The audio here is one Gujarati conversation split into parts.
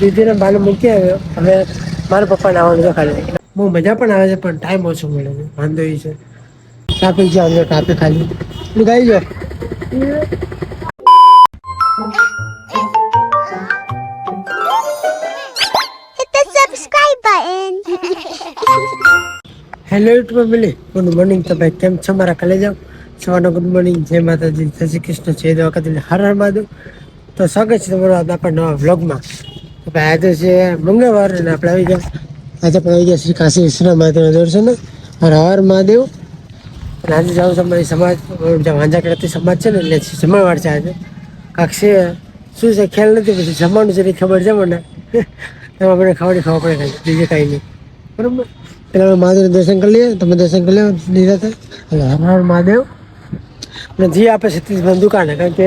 દીદીને બાને મૂકી આવ્યો. હવે મારા પપ્પાને આવવાનું છે ખાલી. બહુ મજા પણ આવે છે પણ ટાઈમ ઓછો મળે છે. વાંધો એ છે. ટ્રાફિક છે અંદર ટ્રાફિક ખાલી. તું ગાઈ જો. Hello YouTube family good morning તો ભાઈ કેમ છો? મારા કલે જાઓ. સવારનો ગુડ મોર્નિંગ જય માતાજી. જય શ્રી કૃષ્ણ. જય દ્વારકાથી હર હર મહાદેવ. તો સ્વાગત છે તમારું આપણા નવા વ્લોગમાં. તો આજે છે મંગળવાર અને આપણે આવી ગયા આજે પણ આવી ગયા શ્રી કાશી વિશ્વનાથ મહાદેવના દર્શન. હર હર મહાદેવ. અને આજે જાઉં છું અમારી સમાજ જે વાંજા કરતી સમાજ છે ને, એટલે જમણવાર છે આજે. કાંક છે, શું છે ખ્યાલ નથી, પછી જમવાનું છે એ ખબર છે મને. એમાં આપણે ખબર ખાવા પડે કાંઈ, બીજે કાંઈ નહીં. બરાબર? પેલા અમે મહાદેવ દર્શન કરી લઈએ, તમે દર્શન કરી લો નિરાતે એટલે હર મહાદેવ. અને જે આપણે સતીશભાઈ દુકાને કારણ કે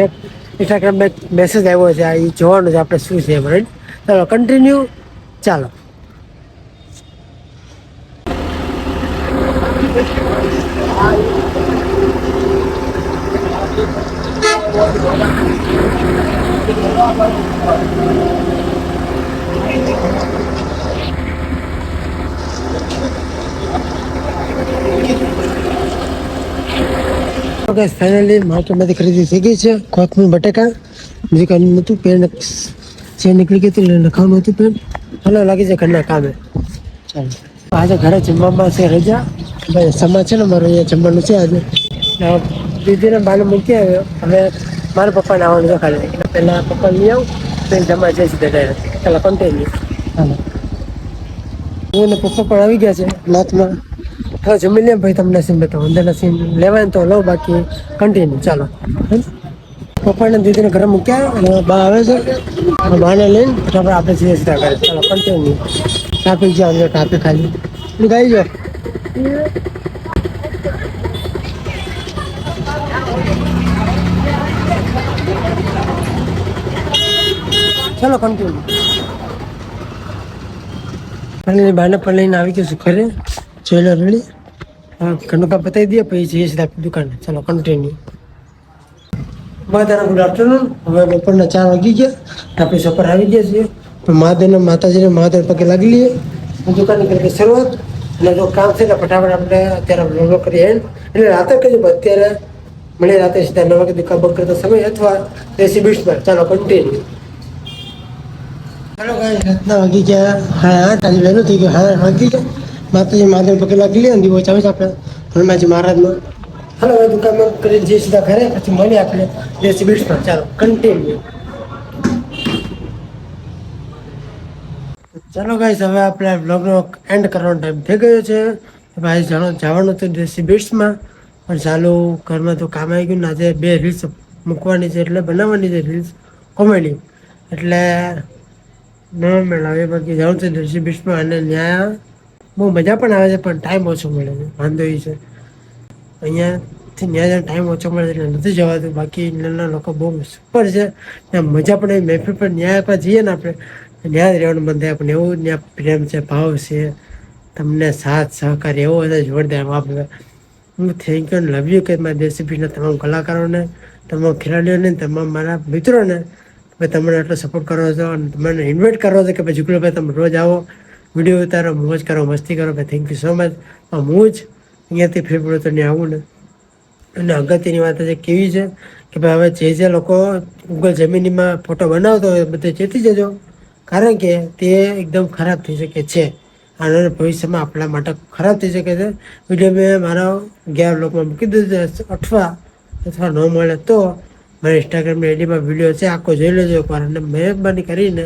ઇન્સ્ટાગ્રામમાં એક મેસેજ આવ્યો છે એ જોવાનું છે આપણે શું છે એમ ચાલો કન્ટિન્યુ ચાલો. ઓકે ફાઇનલી માર્કેટમાંથી ખરીદી થઈ ગઈ છે. કોથમીર, બટેકા, બીજું કાંઈ નહોતું પેન, જે નીકળી ગઈ હતી, એટલે નખાવાનું હતું પેન. ભલે લાગી છે ઘરના કામે. ચાલો. આજે ઘરે જમવામાં છે રજા. ભાઈ સમા છે ને મારું, અહીંયા જમવાનું છે આજે. દીદીને બાને મૂકી આવ્યો. હવે મારા પપ્પાને આવવાનું છે ખાલી. એટલે પહેલાં પપ્પા લઈ આવું, પછી જમવા જઈ સીધા ડાયરેક્ટ ચાલો કન્ટિન્યુ હું અને પપ્પા પણ આવી ગયા છે લાથમાં હવે જમી લે ભાઈ તમને સીમ બતાવો. અંદરના સીમ લેવાય તો લો બાકી કન્ટિન્યુ ચાલો. પપ્પાને દીદીને ઘરે મૂક્યા અને બા આવે છે. બાને લઈને ફટાફટ આપણે સીધે સીધા કરે ચાલો કન્ટિન્યુ ટ્રાફિક છે અંદર ટ્રાફિક ખાલી. તું ગાઈ જાય ચાલો કન્ટિન્યુ પણ બાને પણ લઈને આવી ગયું શું ઘરે. જોઈ લો રેડી ઘરનું કામ બતાવી દઈએ, પછી જઈએ સીધા દુકાને. ચાલો કન્ટિન્યુ બધાને ગુડ આફ્ટરનૂન હવે બપોરના ચાર વાગી ગયા. આપણે સફર આવી ગયા છીએ. મહાદેવને માતાજીને મહાદેવ પગે લાગી લઈએ. દુકાન કરી શરૂઆત. અને જો કામ છે ને ફટાફટ આપણે અત્યારે વ્લોગ કરીએ end. એટલે રાતે કહીએ અત્યારે મળીએ રાતે સીધા નવ વાગે દુકાન બંધ કરતા સમય અથવા દેશી પર. ચાલો કન્ટિન્યુ ચાલો રાતના વાગી ગયા. હા આઠ આજે વહેલું થઈ ગયું. હા વાગી ગયા. માતાજી મહાદેવ પગે કેટલી અંધી હોય ચાવી આપણે હનુમાનજી મહારાજનો હાલો, હવે દુકાનમાં કરી જઈએ સીધા ઘરે. પછી મળીએ આપણે. દેશી બીટ્સમાં ચાલો કન્ટિન્યુ ચાલો ગાઈસ હવે આપણે બ્લોગનો એન્ડ કરવાનો ટાઈમ થઈ ગયો છે. ભાઈ જાણો જવાનું હતું દેશી બીટ્સમાં પણ ચાલુ ઘરમાં તો કામ આવી ગયું ને આજે બે રીલ્સ મૂકવાની છે એટલે બનાવવાની છે રીલ્સ કોમેડી એટલે ન હવે બાકી જાઉં છે દેશી બીટ્સમાં અને ત્યાં બહુ મજા પણ આવે છે, પણ ટાઈમ ઓછો મળે છે. વાંધો એ છે. અહીંયાથી ત્યાં ટાઈમ ઓછો મળે છે નથી જવાતું. બાકી નાના લોકો બહુ સુપર છે. ત્યાં મજા પણ આવી. મહેફિલ પણ ન્યાય આપવા જઈએ ને આપણે ત્યાં જ રહેવાનું મન થાય. આપણને એવું ત્યાં પ્રેમ છે, ભાવ છે. તમને સાથ, સહકાર એવો હતો જોરદાર આપણે હું થેન્ક યુ લવ યુ કે મારા દેશી તમામ કલાકારોને, તમામ ખેલાડીઓને, તમામ મારા મિત્રોને, તમે તમને આટલો સપોર્ટ કરો છો અને તમને ઇન્વાઇટ કરો છો કે ભાઈ જુગલભાઈ તમે રોજ આવો. વીડિયો ઉતારો, મોજ કરો, મસ્તી કરો, ભાઈ થેન્ક યુ સો મચ હું જ અહીંયાથી ફ્રી પડો તો આવું ને. અને અગત્યની વાત છે કેવી છે કે ભાઈ હવે જે જે લોકો ગૂગલ જમીનીમાં ફોટો બનાવતો હોય બધે ચેતી જજો. કારણ કે તે એકદમ ખરાબ થઈ શકે છે. અને ભવિષ્યમાં આપણા માટે ખરાબ થઈ શકે છે. વીડિયો મેં મારા ગેર લોકમાં મૂકી દીધો છે, અથવા અથવા ન મળે તો મારા ઇન્સ્ટાગ્રામની આઈડીમાં વીડિયો છે, આખો જોઈ લેજો એકવાર. અને મહેરબાની કરીને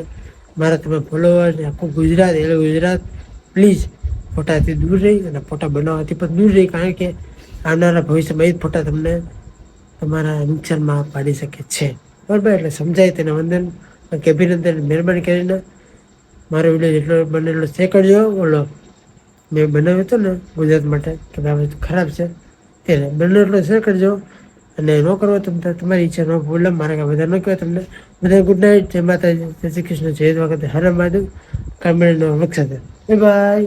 મારા તમે ફોલોવર આખું ગુજરાત એટલે ગુજરાત પ્લીઝ ફોટાથી દૂર રહી અને ફોટા બનાવવાથી પણ દૂર રહી કારણ કે આવનારા ભવિષ્યમાં એ જ ફોટા તમને તમારા નુકસાનમાં પાડી શકે છે. બરાબર, એટલે સમજાય તેને વંદન. અભિનંદન મહેરબાની કરીને મારો વીડિયો જેટલો બને એટલો શેર કરજો. ઓલો મેં બનાવ્યો હતો ને ગુજરાત માટે કે ભાઈ ખરાબ છે. તેને બને એટલો શેર કરજો. અને ન કરવો તમને તમારી ઈચ્છા, ન ભૂલ મારે કાંઈ બધા ન કહેવાય તમને. બધા ગુડ નાઇટ જય માતાજી. શ્રી કૃષ્ણ. જય વખતે હરમ મહાદેવ. કામળીનો વૃક્ષ બાય બાય